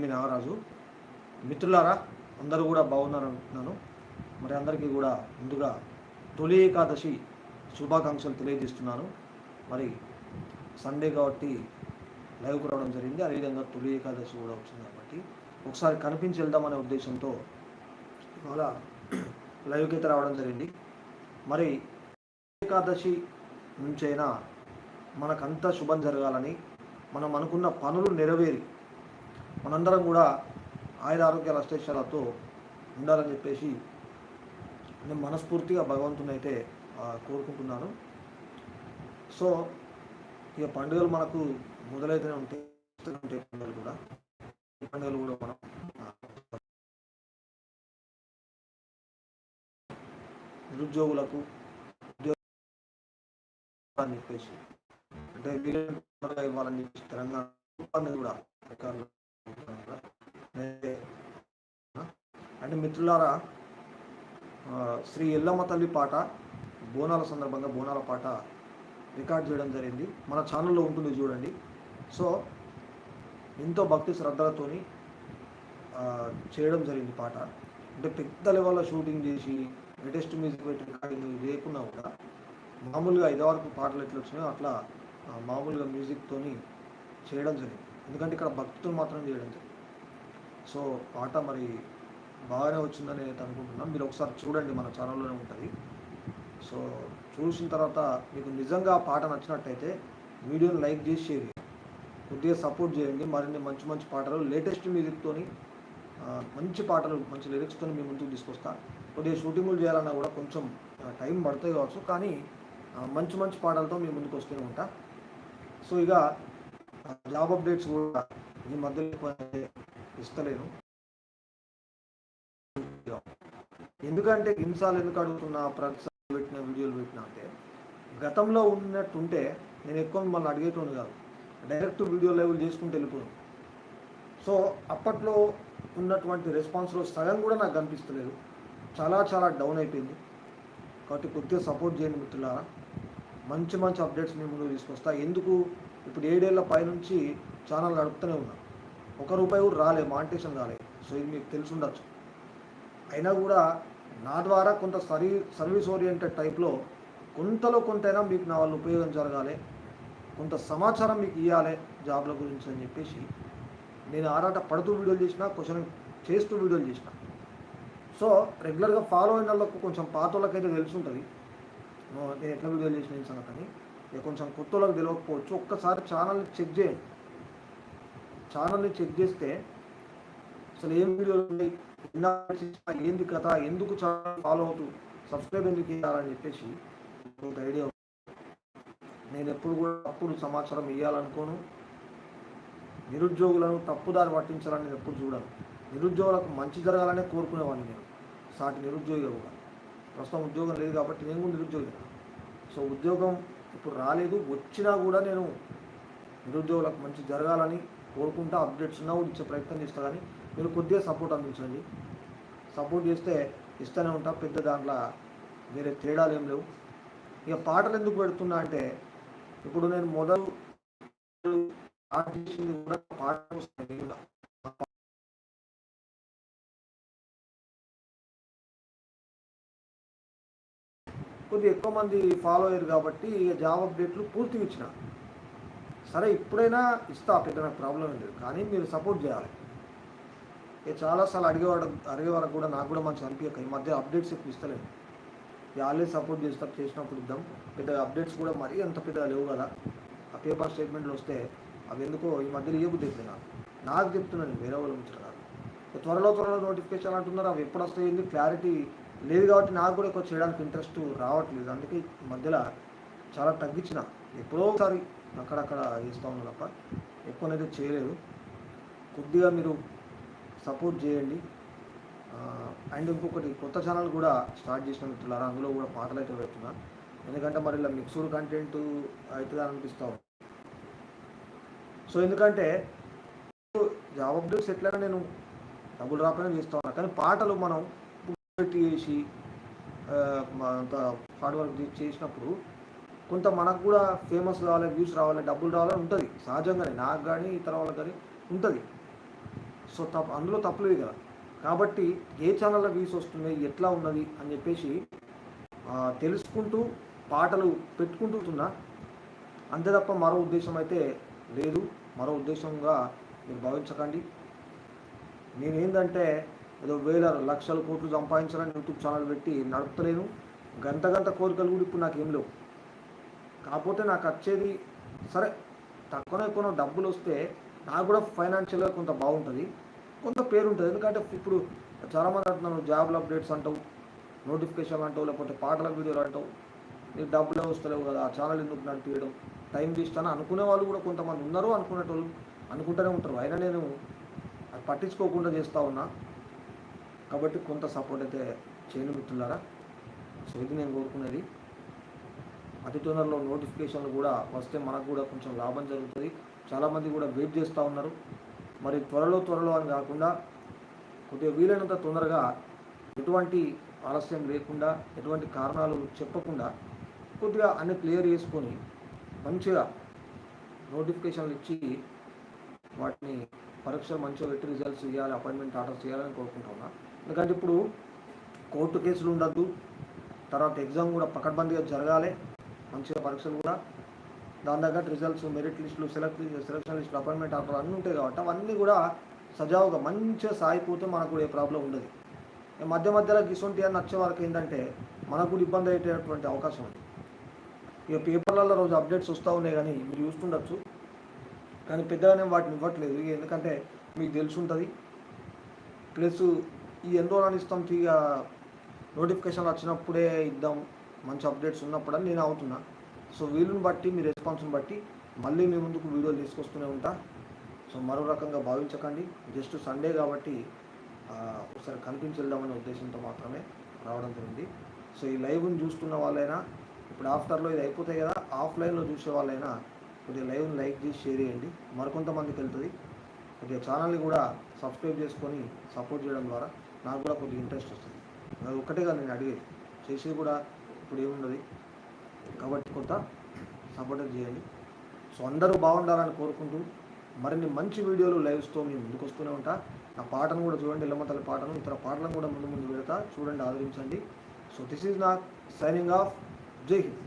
మీ నాగరాజు మిత్రులారా అందరూ కూడా బాగున్నారు అనుకుంటున్నాను మరి అందరికీ కూడా ముందుగా తొలి ఏకాదశి శుభాకాంక్షలు తెలియజేస్తున్నాను. మరి సండే కాబట్టి లైవ్కి రావడం జరిగింది. అదేవిధంగా తొలి ఏకాదశి కూడా వచ్చింది కాబట్టి ఒకసారి కనిపించి వెళ్దామనే ఉద్దేశంతో ఇవాళ లైవ్కి అయితే రావడం జరిగింది. మరి ఏకాదశి నుంచైనా మనకంతా శుభం జరగాలని మనం అనుకున్న పనులు నెరవేరి మనందరం కూడా ఆయుర ఆరోగ్యాల అష్టేశ్వరాలతో ఉండాలని చెప్పేసి నేను మనస్ఫూర్తిగా భగవంతుని అయితే కోరుకుంటున్నాను. సో ఇక పండుగలు మనకు మొదలైతేనే ఉంటాయి ఉంటాయి పండుగలు కూడా. ఈ పండుగలు కూడా మనం నిరుద్యోగులకు ఉద్యోగ అని చెప్పేసి అంటే ఇవ్వాలని చెప్పేసి తెలంగాణ కూడా అధికారులు అంటే మిత్రులారా శ్రీ ఎల్లమ్మ తల్లి పాట బోనాల సందర్భంగా బోనాల పాట రికార్డ్ చేయడం జరిగింది. మన ఛానల్లో ఉంటుంది చూడండి. సో ఎంతో భక్తి శ్రద్ధలతోని చేయడం జరిగింది పాట. అంటే పెద్ద లెవెల్లో షూటింగ్ చేసి లేటెస్ట్ మ్యూజిక్ పెట్టి రికార్డింగ్ లేకున్నా కూడా మామూలుగా ఇదివరకు పాటలు ఎట్లా వచ్చినాయో అట్లా మామూలుగా మ్యూజిక్తోని చేయడం జరిగింది. ఎందుకంటే ఇక్కడ భక్తులు మాత్రం చేయడం జరిగింది. సో పాట మరి బాగానే వచ్చిందని నేను అనుకుంటున్నాను మీరు ఒకసారి చూడండి మన ఛానల్లోనే ఉంటుంది. సో చూసిన తర్వాత మీకు నిజంగా ఆ పాట నచ్చినట్టయితే వీడియోని లైక్ చేసి షేర్ చేయండి. కొద్దిగా సపోర్ట్ చేయండి. మరిన్ని మంచి మంచి పాటలు లేటెస్ట్ మ్యూజిక్తోని మంచి పాటలు మంచి లిరిక్స్తో మీ ముందుకు తీసుకొస్తా. కొద్దిగా షూటింగులు చేయాలన్నా కూడా కొంచెం టైం పడుతుంది కావచ్చు. కానీ మంచి మంచి పాటలతో మీ ముందుకు వస్తూనే ఉంటా. సో ఇక జాబ్ అప్డేట్స్ కూడా ఈ మధ్యలో ఇస్తలేను. ఎందుకంటే హింసాలు ఎందుకు అడుగుతున్నా ప్రతిసారి పెట్టిన వీడియోలు పెట్టినా అంటే గతంలో ఉన్నట్టుంటే నేను ఎక్కువ మిమ్మల్ని అడిగేటోను కాదు. డైరెక్ట్ వీడియో లెవెల్ చేసుకుంటూ వెళ్ళిపోయాను సో అప్పట్లో ఉన్నటువంటి రెస్పాన్స్లో సగం కూడా నాకు కనిపిస్తలేదు. చాలా చాలా డౌన్ అయిపోయింది. కాబట్టి కొద్దిగా సపోర్ట్ చేయండి మిత్రులారా. మంచి మంచి అప్డేట్స్ మీ ముందుకు తీసుకొస్తా. ఎందుకు? ఇప్పుడు ఏడేళ్ళ పైనుంచి ఛానల్ నడుపుతూనే ఉన్నా. ఒక రూపాయి కూడా రాలే మానిటేషన్ రాలే సో ఇది మీకు తెలిసి ఉండొచ్చు. అయినా కూడా నా ద్వారా కొంత సర్వీ సర్వీస్ ఓరియంటెడ్ టైప్లో కొంతలో కొంతైనా మీకు నా వాళ్ళు ఉపయోగం జరగాలి. కొంత సమాచారం మీకు ఇవ్వాలి జాబ్ల గురించి అని చెప్పేసి నేను ఆరాట పడుతూ వీడియోలు చేసిన క్వశ్చన్ చేస్తూ వీడియోలు చేసిన. సో రెగ్యులర్గా ఫాలో అయిన వాళ్ళకు కొంచెం పాత వాళ్ళకైతే తెలుసుంటుంది. ఉంటుంది నేను ఎట్లా వీడియోలు చేసిన ఈ సంగతి అని. ఇక కొంచెం కొత్త వాళ్ళకి తెలియకపోవచ్చు ఒక్కసారి ఛానల్ని చెక్ చేయండి. ఛానల్ని చెక్ చేస్తే అసలు ఏం వీడియోలు ఉన్నాయి ఏంది కథ? ఎందుకు ఛానల్ ఫాలో అవుతూ సబ్స్క్రైబ్ ఎందుకు చేయాలని చెప్పేసి ఒక ఐడియా నేను ఎప్పుడు కూడా తప్పుడు సమాచారం ఇవ్వాలనుకోను నిరుద్యోగులను తప్పుదారి పట్టించాలని నేను ఎప్పుడు చూడను. నిరుద్యోగులకు మంచి జరగాలనే కోరుకునేవాడిని నేను. సాటి నిరుద్యోగి కూడా. ప్రస్తుతం ఉద్యోగం లేదు కాబట్టి నేను కూడా నిరుద్యోగి సో ఉద్యోగం ఇప్పుడు రాలేదు. వచ్చినా కూడా నేను నిరుద్యోగులకు మంచి జరగాలని కోరుకుంటా అప్డేట్స్ ఉన్నా కూడా ఇచ్చే ప్రయత్నం చేస్తా కానీ మీరు కొద్దిగా సపోర్ట్ అందించండి. సపోర్ట్ చేస్తే ఇస్తూనే ఉంటా పెద్ద దాంట్లో వేరే తేడాలు ఏం లేవు. ఇక పాటలు ఎందుకు పెడుతున్నా అంటే ఇప్పుడు నేను మొదలు స్టార్ట్ కూడా పాట కొద్దిగా ఎక్కువ మంది ఫాలో అయ్యారు కాబట్టి ఇక జాబ్ అప్డేట్లు పూర్తిగా ఇచ్చిన. సరే ఇప్పుడైనా ఇస్తా పెద్ద నాకు ప్రాబ్లం లేదు. కానీ మీరు సపోర్ట్ చేయాలి. చాలాసార్లు అడిగేవాడు అడిగే కూడా నాకు కూడా మంచి అనిపించక ఈ మధ్య అప్డేట్స్ ఎక్కువ ఇస్తలేదు. ఆల్రెడీ సపోర్ట్ చేస్తారు చేసినప్పుడు ఇద్దాం. పెద్ద అప్డేట్స్ కూడా మరీ అంత పెద్దగా లేవు కదా. ఆ పేపర్ స్టేట్మెంట్లు వస్తే అవి ఎందుకో ఈ మధ్యలో ఏ బుద్ధి నాకు నాకు చెప్తున్నాను వేరే వాళ్ళు నుంచి కాదు. ఇక త్వరలో త్వరలో నోటిఫికేషన్ అంటున్నారు అవి ఎప్పుడు వస్తాయి క్లారిటీ లేదు కాబట్టి నాకు కూడా ఎక్కువ చేయడానికి ఇంట్రెస్ట్ రావట్లేదు. అందుకే ఈ మధ్యలో చాలా తగ్గించిన. ఎప్పుడో ఒకసారి అక్కడక్కడ చేస్తా ఉన్నాను తప్ప ఎక్కువనైతే చేయలేదు. కొద్దిగా మీరు సపోర్ట్ చేయండి. అండ్ ఇంకొకటి కొత్త ఛానల్ కూడా స్టార్ట్ చేసిన మిత్రులారా అందులో కూడా పాటలు అయితే పెడుతున్నాను ఎందుకంటే మరి ఇలా మిక్స్డ్ కంటెంట్ అవుతుందని అనిపిస్తాం సో ఎందుకంటే జాబ్ అప్డేట్స్ ఎట్లయినా నేను డబ్బులు రాకనే చేస్తా ఉన్నా. కానీ పాటలు మనం పెట్టి చేసి మా అంత హార్డ్ వర్క్ చేసినప్పుడు కొంత మనకు కూడా ఫేమస్ రావాలి వ్యూస్ రావాలి డబ్బులు రావాలని ఉంటుంది. సహజంగానే నాకు కానీ ఇతర వాళ్ళకి కానీ ఉంటుంది. సో తప్ప అందులో తప్పలేదు కదా. కాబట్టి ఏ ఛానల్లో వ్యూస్ వస్తున్నాయి ఎట్లా ఉన్నది అని చెప్పేసి తెలుసుకుంటూ పాటలు పెట్టుకుంటున్నా అంతే తప్ప మరో ఉద్దేశం అయితే లేదు. మరో ఉద్దేశంగా మీరు భావించకండి. నేనేందంటే ఏదో వేల లక్షల కోట్లు సంపాదించాలని యూట్యూబ్ ఛానల్ పెట్టి నడుపుతలేను. గంట గంట కోరికలు కూడా ఇప్పుడు నాకు ఏం లేవు. కాకపోతే నాకు వచ్చేది సరే తక్కువ ఎక్కువ డబ్బులు వస్తే నాకు కూడా ఫైనాన్షియల్గా కొంత బాగుంటుంది. కొంత పేరు ఉంటుంది ఎందుకంటే ఇప్పుడు చాలామంది అంటున్నాను జాబ్ల అప్డేట్స్ అంటావు నోటిఫికేషన్ అంటావు లేకపోతే పాటల వీడియోలు అంటావు. నీకు డబ్బులే వస్తలేవు కదా ఆ ఛానల్ ఎందుకు నడిపించడం టైం తీస్తాను అనుకునే వాళ్ళు కూడా కొంతమంది ఉన్నారు అనుకునేటోళ్ళు అనుకుంటూనే ఉంటారు. అయినా నేను అది పట్టించుకోకుండా చేస్తూ ఉన్నా. కాబట్టి కొంత సపోర్ట్ అయితే చేయని మిత్రులారా. సో ఇది నేను కోరుకునేది. అతి తొందరలో నోటిఫికేషన్లు కూడా వస్తే మనకు కూడా కొంచెం లాభం జరుగుతుంది. చాలామంది కూడా వెయిట్ చేస్తూ ఉన్నారు. మరి త్వరలో త్వరలో అని కాకుండా కొద్దిగా వీలైనంత తొందరగా ఎటువంటి ఆలస్యం లేకుండా ఎటువంటి కారణాలు చెప్పకుండా కొద్దిగా అన్ని క్లియర్ చేసుకొని మంచిగా నోటిఫికేషన్లు ఇచ్చి వాటిని పరీక్షలు మంచిగా పెట్టి రిజల్ట్స్ ఇవ్వాలి అపాయింట్మెంట్ ఆర్డర్ చేయాలని కోరుకుంటున్నా. ఎందుకంటే ఇప్పుడు కోర్టు కేసులు ఉండద్దు. తర్వాత ఎగ్జామ్ కూడా పకడ్బందీగా జరగాలి. మంచిగా పరీక్షలు కూడా దాని తగ్గట్టు రిజల్ట్స్ మెరిట్ లిస్టులు సెలెక్ట్ సెలక్షన్ లిస్టులు అపాయింట్మెంట్ ఆఫర్ అన్నీ ఉంటాయి కాబట్టి అవన్నీ కూడా సజావుగా మంచిగా సాగిపోతే మనకు కూడా ఏ ప్రాబ్లం ఉండదు. ఇక మధ్య మధ్యలో గిసుంటి అని వచ్చే వరకు ఏంటంటే మనకు కూడా ఇబ్బంది అయ్యేటటువంటి అవకాశం ఉంది. ఇక పేపర్లలో రోజు అప్డేట్స్ వస్తూ ఉన్నాయి కానీ మీరు చూస్తుండొచ్చు. కానీ పెద్దగానే వాటిని ఇవ్వట్లేదు. ఎందుకంటే మీకు తెలిసి ఉంటుంది. ప్లస్ ఈ ఎన్ని ఇస్తాం ఇక నోటిఫికేషన్ వచ్చినప్పుడే ఇద్దాం. మంచి అప్డేట్స్ ఉన్నప్పుడు అని నేను అవుతున్నా. సో వీలుని బట్టి మీ రెస్పాన్స్ని బట్టి మళ్ళీ మీ ముందుకు వీడియోలు తీసుకొస్తూనే ఉంటా. సో మరో రకంగా భావించకండి. జస్ట్ సండే కాబట్టి ఒకసారి కనిపించి వెళ్దామనే ఉద్దేశంతో మాత్రమే రావడం జరిగింది. సో ఈ లైవ్ని చూస్తున్న వాళ్ళైనా ఇప్పుడు ఆఫ్టర్లో ఇది అయిపోతాయి కదా ఆఫ్లైన్లో చూసే వాళ్ళైనా కొద్దిగా లైవ్ని లైక్ చేసి షేర్ చేయండి. మరికొంతమందికి వెళ్తుంది. కొద్దిగా ఛానల్ని కూడా సబ్స్క్రైబ్ చేసుకొని సపోర్ట్ చేయడం ద్వారా నాకు కూడా కొద్దిగా ఇంట్రెస్ట్ వస్తుంది. అది ఒక్కటేగా నేను అడిగేది. చేసేది కూడా ఇప్పుడు ఏమున్నది కాబట్టి కొంత సపోర్ట్ చేయండి. సో అందరూ బాగుండాలని కోరుకుంటూ మరిన్ని మంచి వీడియోలు లైవ్స్తో మేము ముందుకు వస్తూనే ఉంటా. నా పాటను కూడా చూడండి ఇల్లమతల పాటను. ఇతర పాటలను కూడా ముందు ముందు పెడతా చూడండి ఆదరించండి. సో దిస్ ఈజ్ నా సైనింగ్ ఆఫ్. జై హింద్.